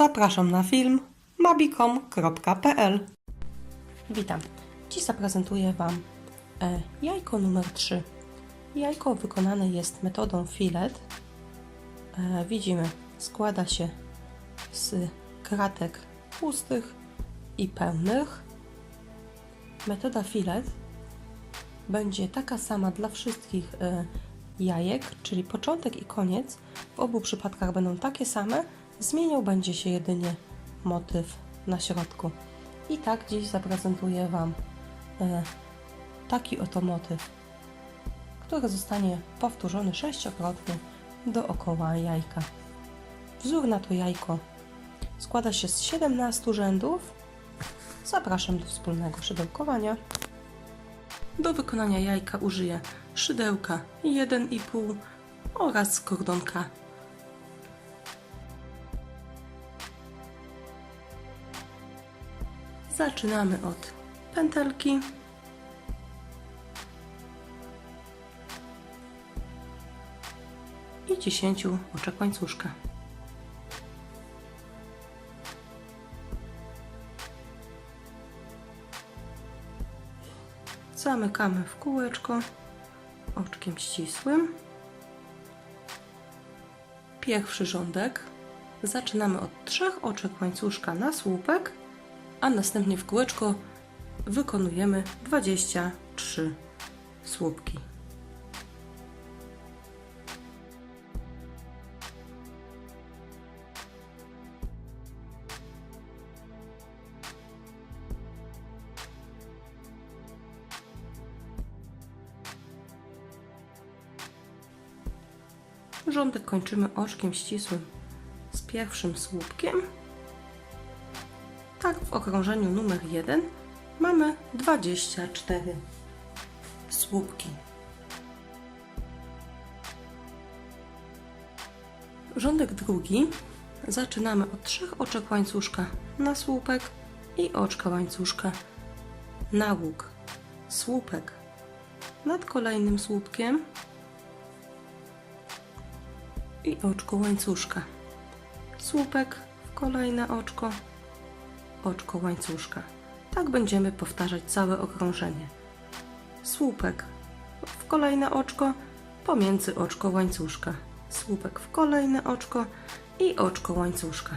Zapraszam na film mabikom.pl Witam. Dziś zaprezentuję Wam e, jajko numer 3. Jajko wykonane jest metodą filet. E, widzimy, składa się z kratek pustych i pełnych. Metoda filet będzie taka sama dla wszystkich e, jajek, czyli początek i koniec w obu przypadkach będą takie same, zmieniał będzie się jedynie motyw na środku. I tak dziś zaprezentuję Wam e, taki oto motyw, który zostanie powtórzony sześciokrotnie dookoła jajka. Wzór na to jajko składa się z 17 rzędów. Zapraszam do wspólnego szydełkowania. Do wykonania jajka użyję szydełka 1,5 oraz kordonka. Zaczynamy od pętelki. I 10 oczek łańcuszka. Zamykamy w kółeczko oczkiem ścisłym. Pierwszy rządek zaczynamy od trzech oczek łańcuszka na słupek, a następnie w kółeczko wykonujemy 23 słupki. Rządek kończymy oczkiem ścisłym z pierwszym słupkiem. Tak w okrążeniu numer 1 mamy 24 słupki. Rządek drugi zaczynamy od trzech oczek łańcuszka na słupek i oczka łańcuszka na łuk. Słupek nad kolejnym słupkiem i oczko łańcuszka. Słupek w kolejne oczko, oczko łańcuszka. Tak będziemy powtarzać całe okrążenie. Słupek w kolejne oczko, pomiędzy oczko łańcuszka. Słupek w kolejne oczko i oczko łańcuszka.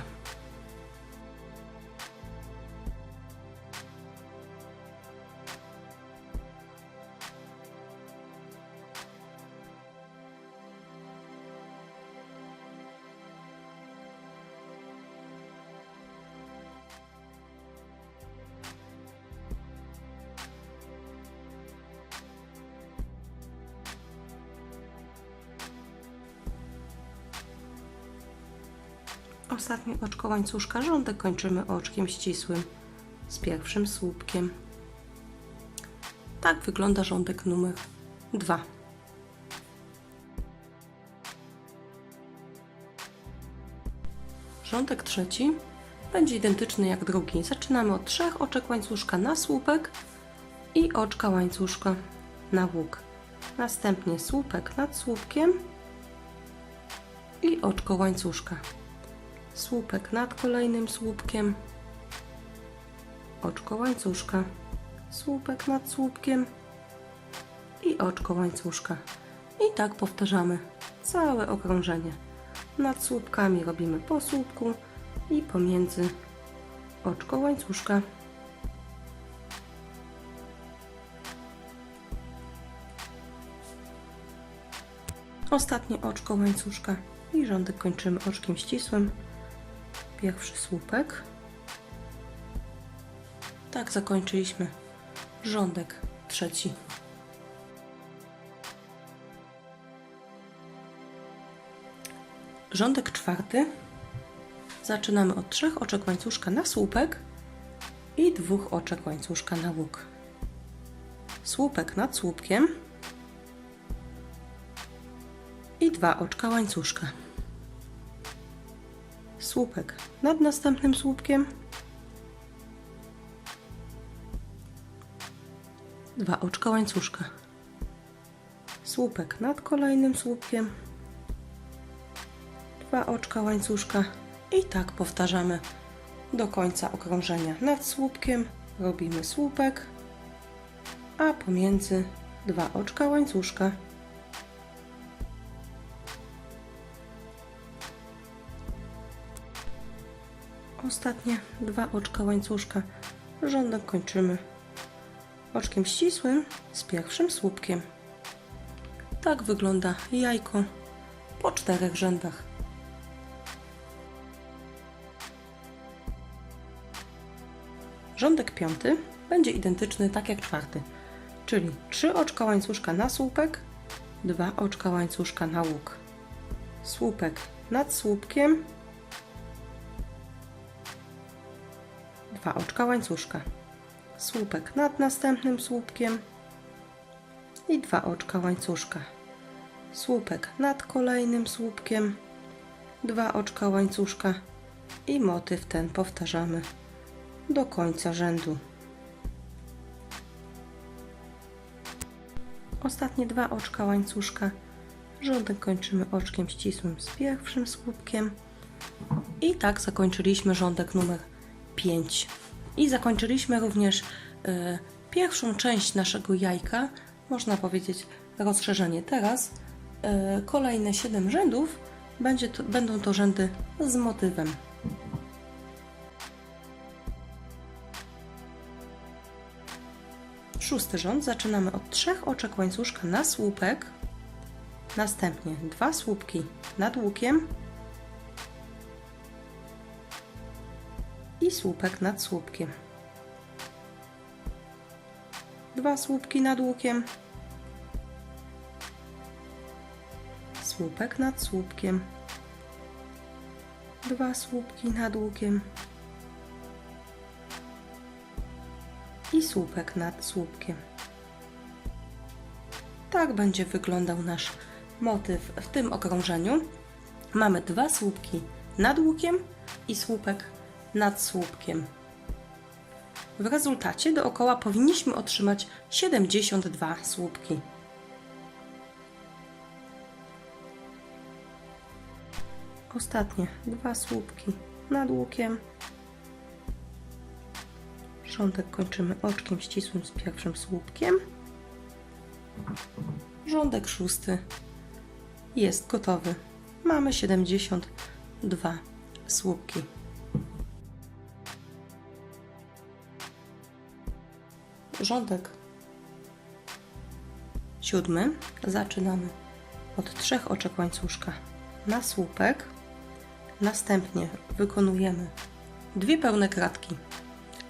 Ostatnie oczko łańcuszka rządek kończymy oczkiem ścisłym z pierwszym słupkiem. Tak wygląda rządek numer 2. Rządek trzeci będzie identyczny jak drugi. Zaczynamy od trzech oczek łańcuszka na słupek i oczka łańcuszka na łuk. Następnie słupek nad słupkiem i oczko łańcuszka słupek nad kolejnym słupkiem, oczko łańcuszka, słupek nad słupkiem i oczko łańcuszka. I tak powtarzamy całe okrążenie. Nad słupkami robimy po słupku i pomiędzy oczko łańcuszka. Ostatnie oczko łańcuszka i rządek kończymy oczkiem ścisłym pierwszy słupek. Tak zakończyliśmy rządek trzeci. Rządek czwarty zaczynamy od trzech oczek łańcuszka na słupek i dwóch oczek łańcuszka na łuk. Słupek nad słupkiem i dwa oczka łańcuszka słupek. Nad następnym słupkiem, dwa oczka łańcuszka, słupek nad kolejnym słupkiem, dwa oczka łańcuszka. I tak powtarzamy do końca okrążenia. Nad słupkiem robimy słupek, a pomiędzy dwa oczka łańcuszka. Ostatnie dwa oczka łańcuszka. Rządek kończymy oczkiem ścisłym z pierwszym słupkiem. Tak wygląda jajko po czterech rzędach. Rządek piąty będzie identyczny tak jak czwarty, czyli trzy oczka łańcuszka na słupek, dwa oczka łańcuszka na łuk. Słupek nad słupkiem, dwa oczka łańcuszka. Słupek nad następnym słupkiem i dwa oczka łańcuszka. Słupek nad kolejnym słupkiem, dwa oczka łańcuszka i motyw ten powtarzamy do końca rzędu. Ostatnie dwa oczka łańcuszka. Rządek kończymy oczkiem ścisłym z pierwszym słupkiem. I tak zakończyliśmy rządek numer 5. I zakończyliśmy również e, pierwszą część naszego jajka, można powiedzieć rozszerzenie. Teraz e, kolejne 7 rzędów będzie to, będą to rzędy z motywem. Szósty rząd zaczynamy od trzech oczek łańcuszka na słupek, następnie dwa słupki nad łukiem i słupek nad słupkiem. Dwa słupki nad łukiem, słupek nad słupkiem, dwa słupki nad łukiem i słupek nad słupkiem. Tak będzie wyglądał nasz motyw w tym okrążeniu. Mamy dwa słupki nad łukiem i słupek nad słupkiem. W rezultacie dookoła powinniśmy otrzymać 72 słupki. Ostatnie dwa słupki nad łukiem Rządek kończymy oczkiem ścisłym z pierwszym słupkiem. Rządek szósty jest gotowy. Mamy 72 słupki. Rządek siódmy. Zaczynamy. Od trzech oczek łańcuszka na słupek. Następnie wykonujemy dwie pełne kratki.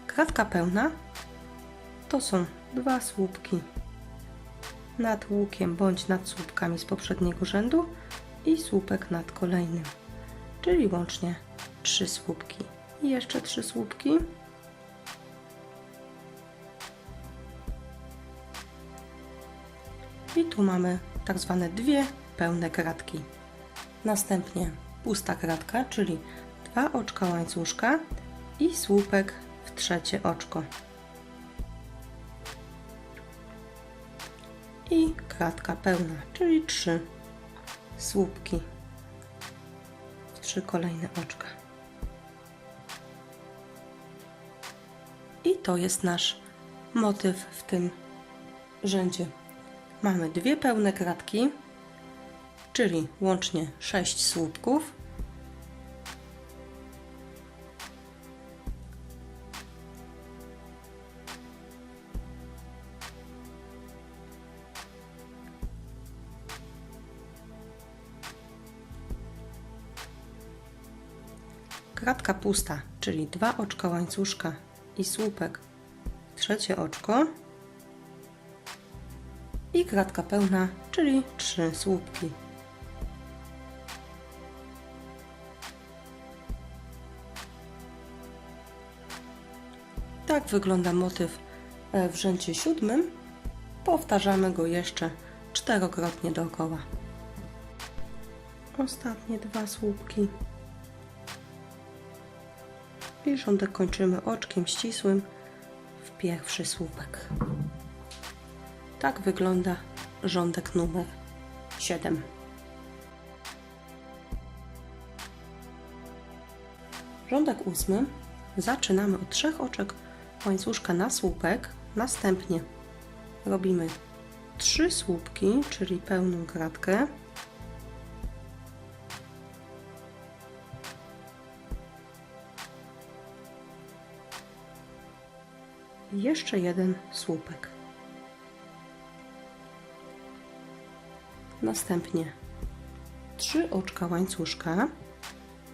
Kratka pełna. To są dwa słupki. Nad łukiem bądź nad słupkami z poprzedniego rzędu i słupek nad kolejnym, czyli łącznie trzy słupki. I jeszcze trzy słupki. I tu mamy tak zwane dwie pełne kratki. Następnie pusta kratka, czyli dwa oczka łańcuszka i słupek w trzecie oczko. I kratka pełna, czyli trzy słupki w trzy kolejne oczka. I to jest nasz motyw w tym rzędzie. Mamy dwie pełne kratki, czyli łącznie sześć słupków. Kratka pusta, czyli dwa oczka łańcuszka i słupek, trzecie oczko i kratka pełna, czyli trzy słupki. Tak wygląda motyw e, w rzędzie siódmym. Powtarzamy go jeszcze czterokrotnie dookoła. Ostatnie dwa słupki i rządek kończymy oczkiem ścisłym w pierwszy słupek. Tak wygląda rządek numer 7. Rządek ósmy. Zaczynamy od trzech oczek łańcuszka na słupek. Następnie robimy trzy słupki, czyli pełną kratkę. Jeszcze jeden słupek. Następnie trzy oczka łańcuszka,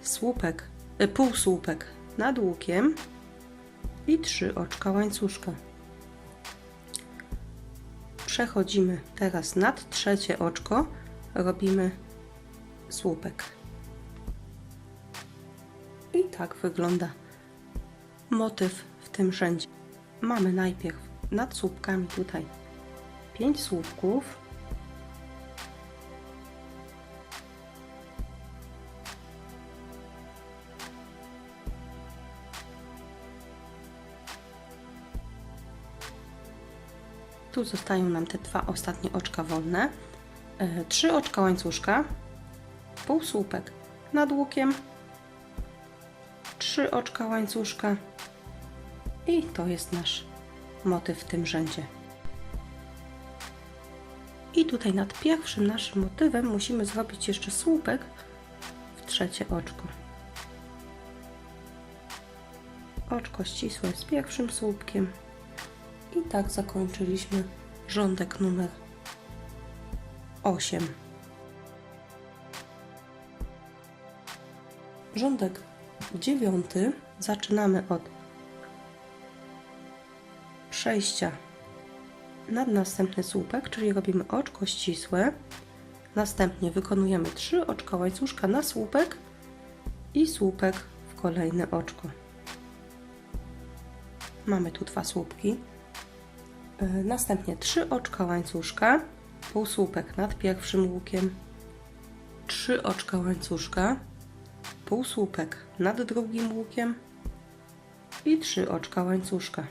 słupek, e, półsłupek nad łukiem i trzy oczka łańcuszka. Przechodzimy teraz nad trzecie oczko, robimy słupek. I tak wygląda motyw w tym rzędzie. Mamy najpierw nad słupkami tutaj 5 słupków. Tu zostają nam te dwa ostatnie oczka wolne. E, Trzy oczka łańcuszka, półsłupek nad łukiem, trzy oczka łańcuszka i to jest nasz motyw w tym rzędzie. I tutaj nad pierwszym naszym motywem musimy zrobić jeszcze słupek w trzecie oczko. Oczko ścisłe z pierwszym słupkiem. I tak zakończyliśmy rządek numer 8. Rządek dziewiąty zaczynamy od przejścia nad następny słupek, czyli robimy oczko ścisłe. Następnie wykonujemy 3 oczka łańcuszka na słupek i słupek w kolejne oczko. Mamy tu dwa słupki. E, Następnie 3 oczka łańcuszka, półsłupek nad pierwszym łukiem, 3 oczka łańcuszka, półsłupek nad drugim łukiem i 3 oczka łańcuszka.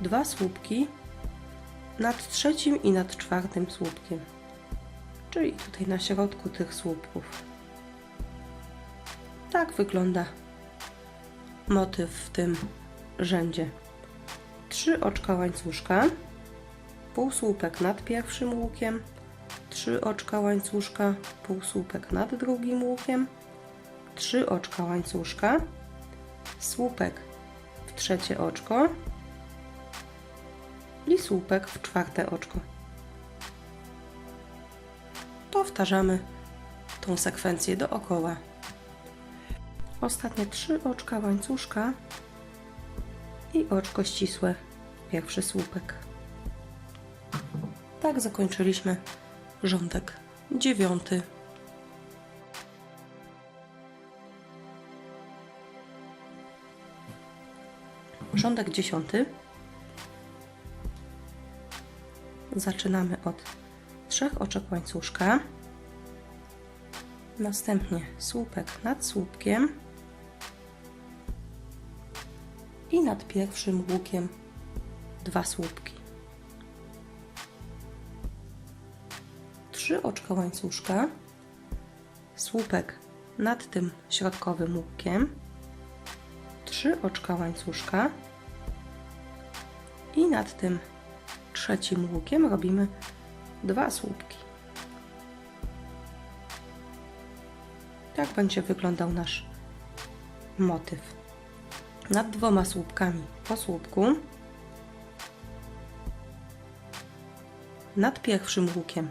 Dwa słupki nad trzecim i nad czwartym słupkiem, czyli tutaj na środku tych słupków. Tak wygląda motyw w tym rzędzie. Trzy oczka łańcuszka, półsłupek nad pierwszym łukiem, trzy oczka łańcuszka, półsłupek nad drugim łukiem, trzy oczka łańcuszka, słupek w trzecie oczko i słupek w czwarte oczko. Powtarzamy tą sekwencję dookoła. Ostatnie trzy oczka łańcuszka i oczko ścisłe, pierwszy słupek. Tak zakończyliśmy rządek dziewiąty. Rządek dziesiąty. Zaczynamy od trzech oczek łańcuszka, następnie słupek nad słupkiem i nad pierwszym łukiem dwa słupki. Trzy oczka łańcuszka, słupek nad tym środkowym łukiem, trzy oczka łańcuszka i nad tym trzecim łukiem robimy dwa słupki. Tak będzie wyglądał nasz motyw. Nad dwoma słupkami po słupku. Nad pierwszym łukiem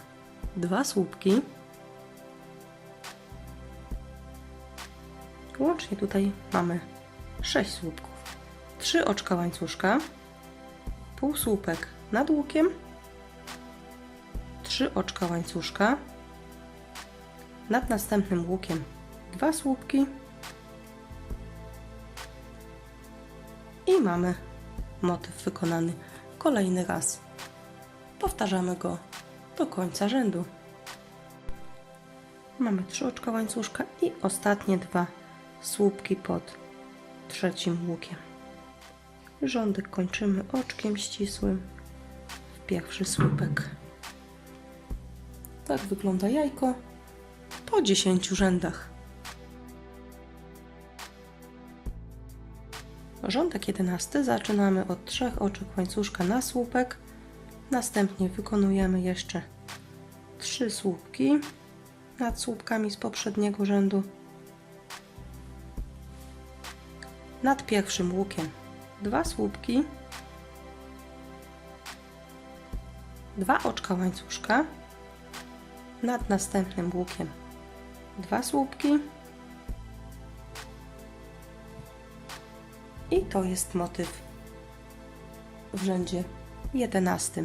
dwa słupki. Łącznie tutaj mamy 6 słupków. 3 oczka łańcuszka, półsłupek nad łukiem, 3 oczka łańcuszka, nad następnym łukiem dwa słupki i mamy motyw wykonany kolejny raz. Powtarzamy go do końca rzędu. Mamy trzy oczka łańcuszka i ostatnie dwa słupki pod trzecim łukiem. Rządek kończymy oczkiem ścisłym w pierwszy słupek. Tak wygląda jajko po 10 rzędach. Rządek 11 zaczynamy od trzech oczek łańcuszka na słupek. Następnie wykonujemy jeszcze trzy słupki nad słupkami z poprzedniego rzędu. Nad pierwszym łukiem dwa słupki, dwa oczka łańcuszka, nad następnym łukiem dwa słupki i to jest motyw w rzędzie 11.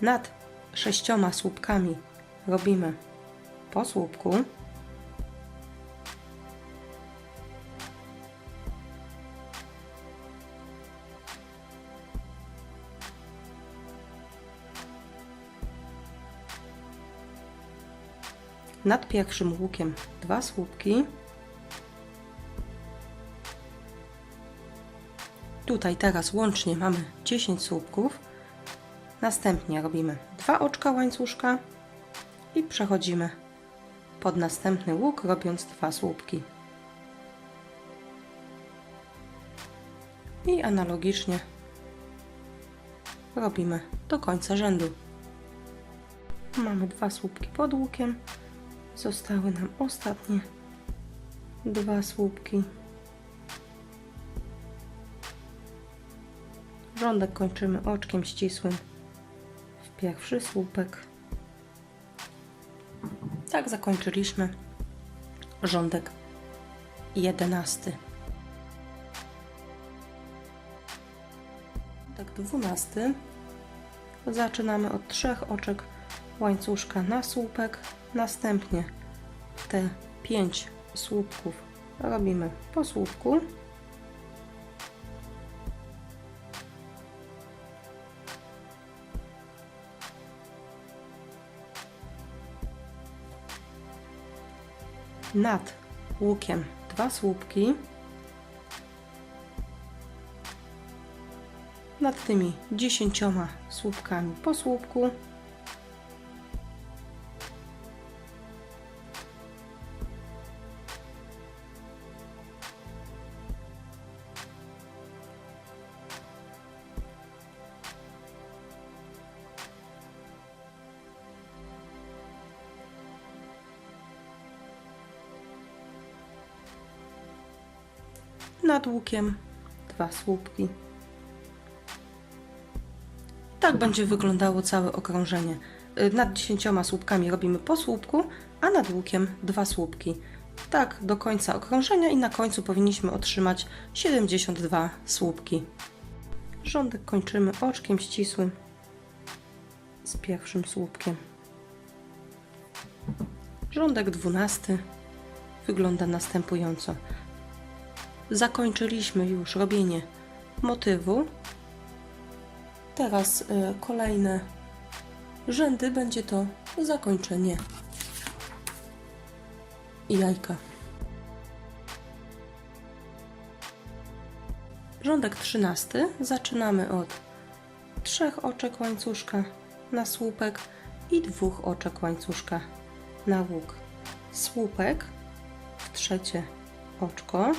Nad sześcioma słupkami robimy po słupku. Nad pierwszym łukiem dwa słupki. Tutaj teraz łącznie mamy 10 słupków. Następnie robimy dwa oczka łańcuszka i przechodzimy pod następny łuk, robiąc dwa słupki. I analogicznie robimy do końca rzędu. Mamy dwa słupki pod łukiem. Zostały nam ostatnie dwa słupki. Rządek kończymy oczkiem ścisłym w pierwszy słupek. Tak zakończyliśmy rządek jedenasty. Tak dwunasty. Zaczynamy od trzech oczek łańcuszka na słupek. Następnie te pięć słupków robimy po słupku. Nad łukiem dwa słupki. Nad tymi dziesięcioma słupkami po słupku. Nad łukiem dwa słupki. Tak będzie wyglądało całe okrążenie. Y, Nad dziesięcioma słupkami robimy po słupku, a nad łukiem dwa słupki. Tak do końca okrążenia i na końcu powinniśmy otrzymać 72 słupki. Rządek kończymy oczkiem ścisłym z pierwszym słupkiem. Rządek 12 wygląda następująco zakończyliśmy już robienie motywu. Teraz y, kolejne rzędy będzie to zakończenie jajka. Rządek 13 zaczynamy od trzech oczek łańcuszka na słupek i dwóch oczek łańcuszka na łuk. Słupek w trzecie oczko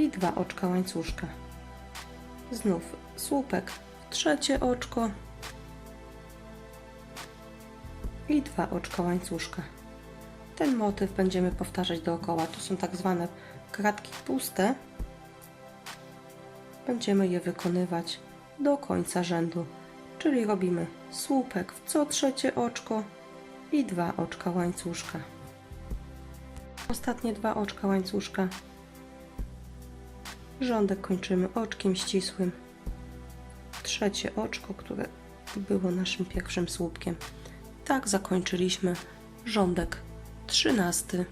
i dwa oczka łańcuszka. Znów słupek trzecie oczko i dwa oczka łańcuszka. Ten motyw będziemy powtarzać dookoła. To są tak zwane kratki puste. Będziemy je wykonywać do końca rzędu, czyli robimy słupek w co trzecie oczko i dwa oczka łańcuszka. Ostatnie dwa oczka łańcuszka Rządek kończymy oczkiem ścisłym. Trzecie oczko, które było naszym pierwszym słupkiem. Tak zakończyliśmy rządek trzynasty.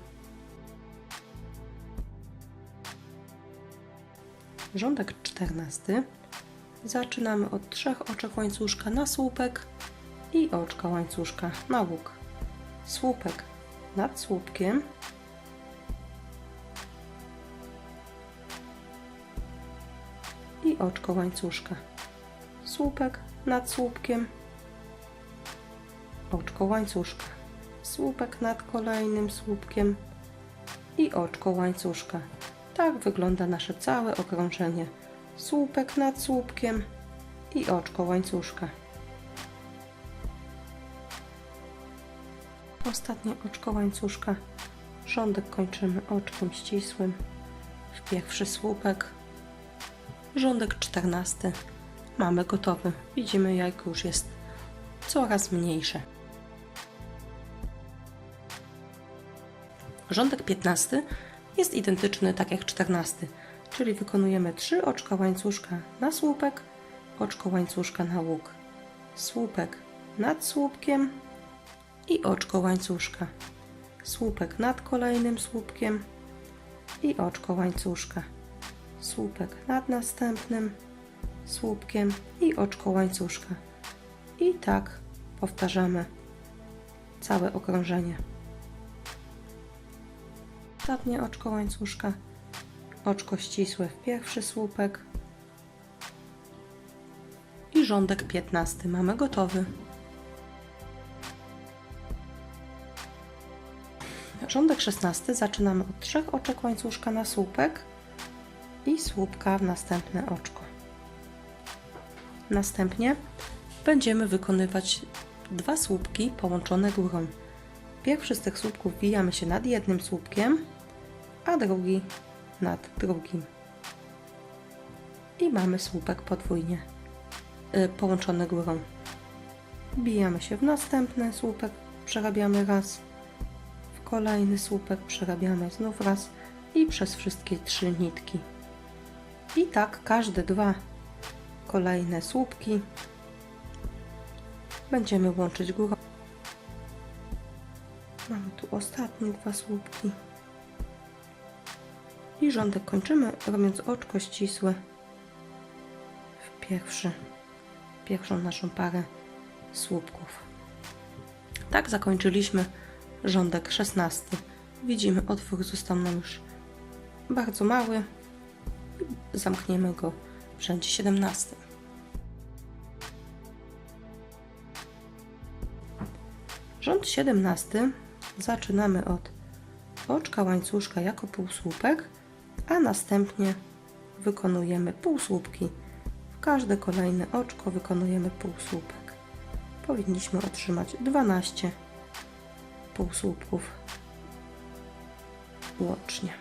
Rządek czternasty. Zaczynamy od trzech oczek łańcuszka na słupek i oczka łańcuszka na łuk. Słupek nad słupkiem oczko łańcuszka. Słupek nad słupkiem, oczko łańcuszka. Słupek nad kolejnym słupkiem i oczko łańcuszka. Tak wygląda nasze całe okrążenie. Słupek nad słupkiem i oczko łańcuszka. Ostatnie oczko łańcuszka. Rządek kończymy oczkiem ścisłym w pierwszy słupek. Rządek czternasty. Mamy gotowy. Widzimy, jak już jest coraz mniejsze. Rządek 15 jest identyczny tak jak 14, czyli wykonujemy 3 oczka łańcuszka na słupek, oczko łańcuszka na łuk, słupek nad słupkiem i oczko łańcuszka, słupek nad kolejnym słupkiem i oczko łańcuszka, słupek nad następnym słupkiem i oczko łańcuszka. I tak powtarzamy całe okrążenie. Ostatnie oczko łańcuszka, oczko ścisłe w pierwszy słupek i rządek 15 mamy gotowy. Rządek 16 zaczynamy od trzech oczek łańcuszka na słupek i słupka w następne oczko. Następnie będziemy wykonywać dwa słupki połączone górą. Pierwszy z tych słupków wijamy się nad jednym słupkiem, a drugi nad drugim. I mamy słupek podwójnie y, połączony górą. Bijamy się w następny słupek, przerabiamy raz, w kolejny słupek przerabiamy znów raz i przez wszystkie trzy nitki. I tak każde dwa kolejne słupki będziemy łączyć górą. Mamy tu ostatnie dwa słupki. I rządek kończymy, robiąc oczko ścisłe w pierwszy, pierwszą naszą parę słupków. Tak zakończyliśmy rządek 16. Widzimy, otwór został nam już bardzo mały. Zamkniemy go w rzędzie 17. Rząd 17 zaczynamy od oczka łańcuszka jako półsłupek, a następnie wykonujemy półsłupki. W każde kolejne oczko wykonujemy półsłupek. Powinniśmy otrzymać 12 półsłupków łącznie.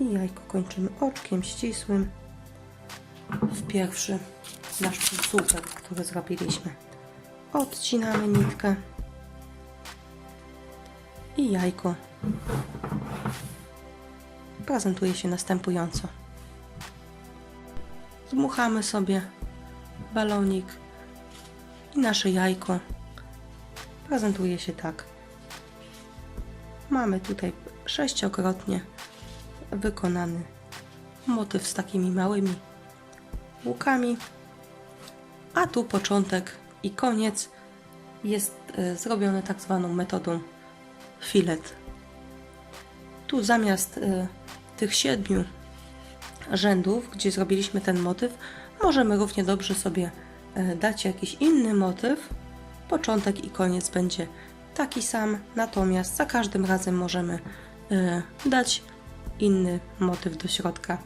I jajko kończymy oczkiem ścisłym w pierwszy nasz półsłupek, który zrobiliśmy. Odcinamy nitkę i jajko prezentuje się następująco. Dmuchamy sobie balonik i nasze jajko prezentuje się tak. Mamy tutaj sześciokrotnie wykonany motyw z takimi małymi łukami, a tu początek i koniec jest e, zrobiony tak zwaną metodą filet. Tu zamiast e, tych siedmiu rzędów, gdzie zrobiliśmy ten motyw, możemy równie dobrze sobie e, dać jakiś inny motyw. Początek i koniec będzie taki sam, natomiast za każdym razem możemy dać inny motyw do środka.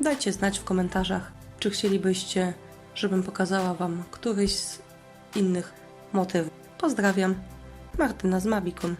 Dajcie znać w komentarzach, czy chcielibyście, żebym pokazała Wam któryś z innych motywów. Pozdrawiam, Martyna z Mabikon.